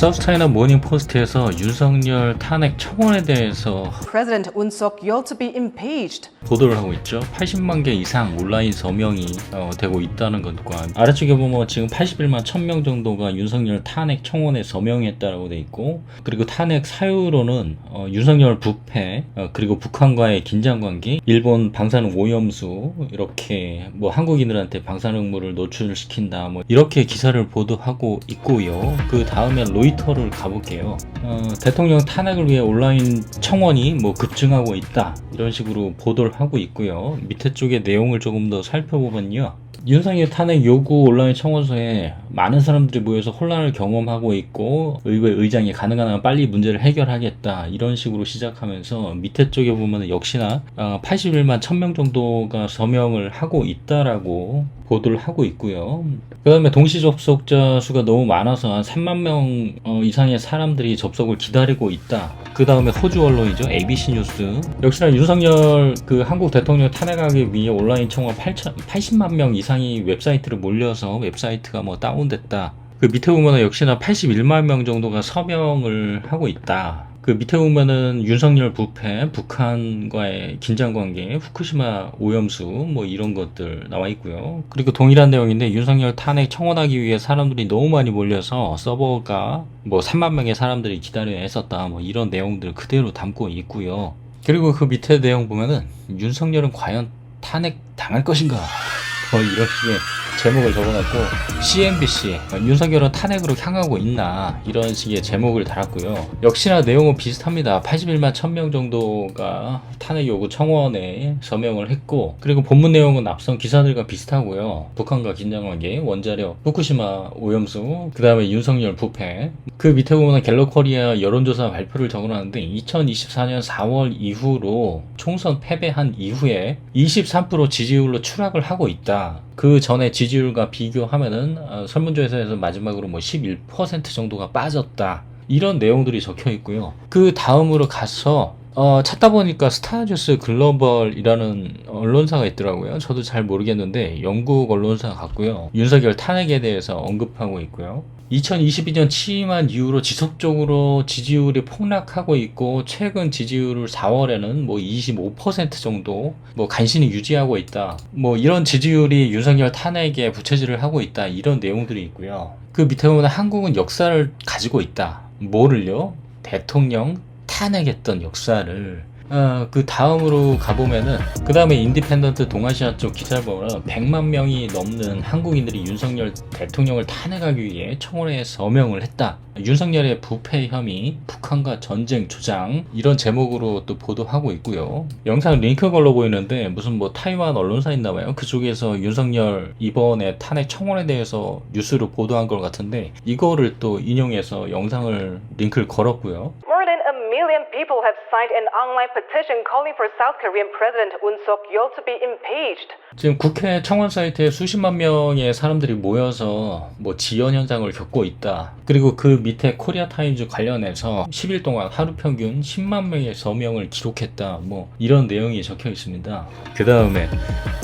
서브스타이나 모닝 포스트에서 윤석열 탄핵 청원에 대해서 President Yoon Suk Yeol to be impeached. 보도를 하고 있죠. 80만 개 이상 온라인 서명이 어, 되고 있다는 것과 아래쪽에 보면 지금 81만 1000명 정도가 윤석열 탄핵 청원에 서명했다라고 돼 있고 그리고 탄핵 사유로는 어, 윤석열 부패 어, 그리고 북한과의 긴장 관계, 일본 방사능 오염수 이렇게 뭐 한국인들한테 방사능물을 노출시킨다 뭐 이렇게 기사를 보도하고 있고요. 그 다음에 로이 터를 가볼게요. 어, 대통령 탄핵을 위해 온라인 청원이 뭐 급증하고 있다 이런 식으로 보도를 하고 있고요. 밑에 쪽에 내용을 조금 더 살펴보면요. 윤석열 탄핵 요구 온라인 청원서에 많은 사람들이 모여서 혼란을 경험하고 있고 의회 의장이 가능한 한 빨리 문제를 해결하겠다 이런 식으로 시작하면서 밑에 쪽에 보면 역시나 어, 81만 1000명 정도가 서명을 하고 있다라고 보도를 하고 있고요. 그 다음에 동시 접속자 수가 너무 많아서 한 3만 명 어, 이상의 사람들이 접속을 기다리고 있다. 그 다음에 호주 언론이죠. ABC 뉴스. 역시나 윤석열 그 한국 대통령 탄핵하기 위해 온라인 청원 8천, 80만 명 이상이 웹사이트를 몰려서 웹사이트가 뭐 다운 됐다. 그 밑에 보면 역시나 81만 명 정도가 서명을 하고 있다. 그 밑에 보면은 윤석열 부패, 북한과의 긴장 관계, 후쿠시마 오염수 뭐 이런 것들 나와 있고요. 그리고 동일한 내용인데 윤석열 탄핵 청원하기 위해 사람들이 너무 많이 몰려서 서버가 뭐 3만 명의 사람들이 기다려야 했었다. 뭐 이런 내용들 그대로 담고 있고요. 그리고 그 밑에 내용 보면은 윤석열은 과연 탄핵 당할 것인가? 뭐 이런 식의 제목을 적어놨고 CNBC 윤석열은 탄핵으로 향하고 있나 이런 식의 제목을 달았고요. 역시나 내용은 비슷합니다. 81만 1000명 정도가 탄핵 요구 청원에 서명을 했고 그리고 본문 내용은 앞선 기사들과 비슷하고요. 북한과 긴장관계, 원자력, 후쿠시마 오염수, 그 다음에 윤석열 부패 그 밑에 보면 갤럽코리아 여론조사 발표를 적어놨는데 2024년 4월 이후로 총선 패배한 이후에 23% 지지율로 추락을 하고 있다. 그 전에 지지율과 비교하면은 어, 설문조사에서 마지막으로 뭐 11% 정도가 빠졌다. 이런 내용들이 적혀 있고요. 그 다음으로 가서 어, 찾다 보니까 스타뉴스 글로벌이라는 언론사가 있더라고요. 저도 잘 모르겠는데 영국 언론사 같고요. 윤석열 탄핵에 대해서 언급하고 있고요. 2022년 취임한 이후로 지속적으로 지지율이 폭락하고 있고 최근 지지율을 4월에는 뭐 25% 정도 뭐 간신히 유지하고 있다. 뭐 이런 지지율이 윤석열 탄핵에 부채질을 하고 있다. 이런 내용들이 있고요. 그 밑에 보면 한국은 역사를 가지고 있다. 뭐를요? 대통령 탄핵했던 역사를 어, 그 다음으로 가보면은 그 다음에 인디펜던트 동아시아 쪽 기사를 보면 100만 명이 넘는 한국인들이 윤석열 대통령을 탄핵하기 위해 청원에 서명을 했다. 윤석열의 부패 혐의, 북한과 전쟁 조장 이런 제목으로 또 보도하고 있고요. 영상 링크 걸로 보이는데 무슨 뭐 타이완 언론사 있나 봐요. 그쪽에서 윤석열 이번에 탄핵 청원에 대해서 뉴스로 보도한 것 같은데 이거를 또 인용해서 영상을 링크를 걸었고요. People have signed an online petition calling for South Korean President Yoon Suk Yeol to be impeached. 지금 국회 청원 사이트에 수십만 명의 사람들이 모여서 뭐 지연 현상을 겪고 있다. 그리고 그 밑에 코리아 타임즈 관련해서 10일 동안 하루 평균 10만 명의 서명을 기록했다. 뭐 이런 내용이 적혀 있습니다. 그 다음에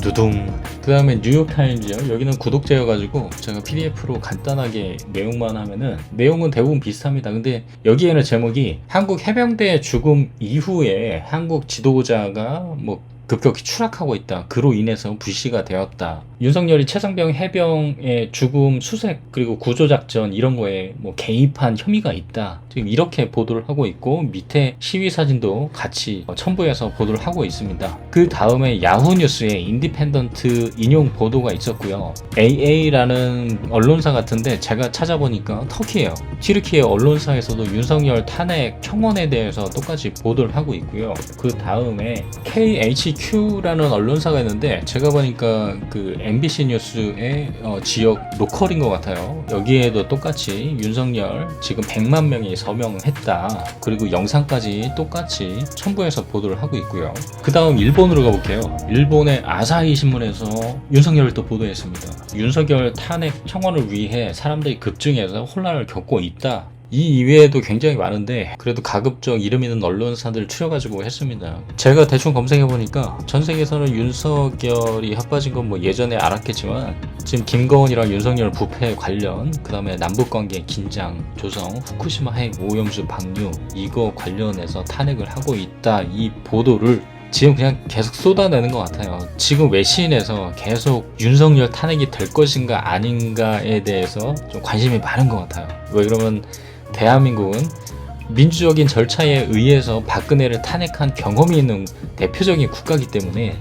두둥. 그 다음에 뉴욕 타임즈요. 여기는 구독자여가지고 제가 PDF로 간단하게 내용만 하면은 내용은 대부분 비슷합니다. 근데 여기에는 제목이 한국 해병대 죽음 이후에 한국 지도자가 뭐 급격히 추락하고 있다. 그로 인해서 불씨가 되었다. 윤석열이 최상병 해병의 죽음 수색 그리고 구조 작전 이런 거에 뭐 개입한 혐의가 있다. 지금 이렇게 보도를 하고 있고 밑에 시위 사진도 같이 어, 첨부해서 보도를 하고 있습니다. 그 다음에 야후 뉴스에 인디펜던트 인용 보도가 있었고요. AA라는 언론사 같은데 제가 찾아보니까 터키예요. 튀르키예 언론사에서도 윤석열 탄핵 청원에 대해서 똑같이 보도를 하고 있고요. 그 다음에 KHQ라는 언론사가 있는데 제가 보니까 그 MBC 뉴스의 어, 지역 로컬인 것 같아요. 여기에도 똑같이 윤석열 지금 100만 명이 서명했다. 그리고 영상까지 똑같이 첨부해서 보도를 하고 있고요. 그 다음 일본으로 가볼게요. 일본의 아사히 신문에서 윤석열을 또 보도했습니다. 윤석열 탄핵 청원을 위해 사람들이 급증해서 혼란을 겪고 있다. 이 이외에도 굉장히 많은데 그래도 가급적 이름 있는 언론사들 추려가지고 했습니다. 제가 대충 검색해보니까 전 세계에서는 윤석열이 핫빠진 건 뭐 예전에 알았겠지만 지금 김건희랑 윤석열 부패 관련 그 다음에 남북관계 긴장 조성 후쿠시마 핵 오염수 방류 이거 관련해서 탄핵을 하고 있다 이 보도를 지금 그냥 계속 쏟아내는 것 같아요. 지금 외신에서 계속 윤석열 탄핵이 될 것인가 아닌가에 대해서 좀 관심이 많은 것 같아요. 왜 그러면 대한민국은 민주적인 절차에 의해서 박근혜를 탄핵한 경험이 있는 대표적인 국가이기 때문에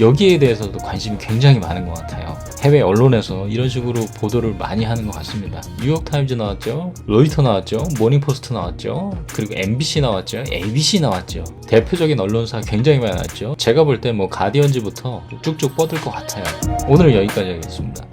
여기에 대해서도 관심이 굉장히 많은 것 같아요. 해외 언론에서 이런 식으로 보도를 많이 하는 것 같습니다. 뉴욕타임즈 나왔죠, 로이터 나왔죠, 모닝포스트 나왔죠, 그리고 MBC 나왔죠, ABC 나왔죠. 대표적인 언론사 굉장히 많이 나왔죠. 제가 볼 때 뭐 가디언즈부터 쭉쭉 뻗을 것 같아요. 오늘은 여기까지 하겠습니다.